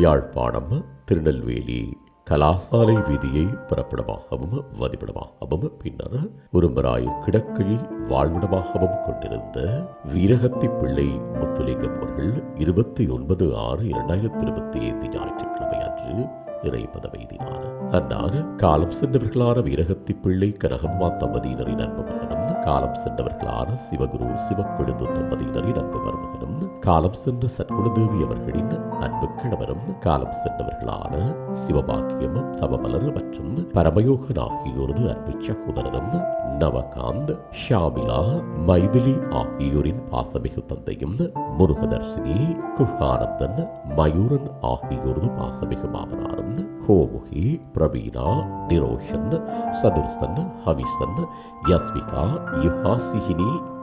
யாழ்ப்பாணம் திருநெல்வேலி கலாசாலை வீதியை புறப்படமாகவும் வதிப்பிடமாகவும் பின்னர் ஒருமராய் கிடக்கையை வாழ்விடமாகவும் கொண்டிருந்த வீரகத்தி பிள்ளை முத்துலிங்கம் அவர்கள் இருபத்தி ஒன்பது ஆறு இரண்டாயிரத்தி இருபத்தி ஐந்து ஞாயிற்றுக்கிழமை அன்று இறைப்பதமெய்தினார் அன்னார் காலம் சென்றவர்களான வீரகத்தி பிள்ளை கனகம்மா தம்பதியினரின் அன்பு மகனும் காலம் சென்றவர்களான சிவகுரு சிவக்கொழுந்து தம்பதியினரின் அன்பு மருமகனும் காலம் சென்ற சத்குணதேவி அவர்களின் அன்பு கணவரும் காலம் சென்றவர்களான சிவபாக்கியமும் தவமலர் மற்றும் பரமயோகன் ஆகியோரது அன்பு சகோதரரும் நவகாந்த் ஷாமிலா மைதிலி ஆகியோரின் பாசமிகு தந்தையும் முருகதர்சினி குஹானந்தன் மயூரன் ஆகியோரது பாசமிகு மாமனாரும் ஹோமுகி பிரவீனா நிரோஷன் சதுர்சன் ஹவிசன் யஸ்விகா யுஹாசிஹினி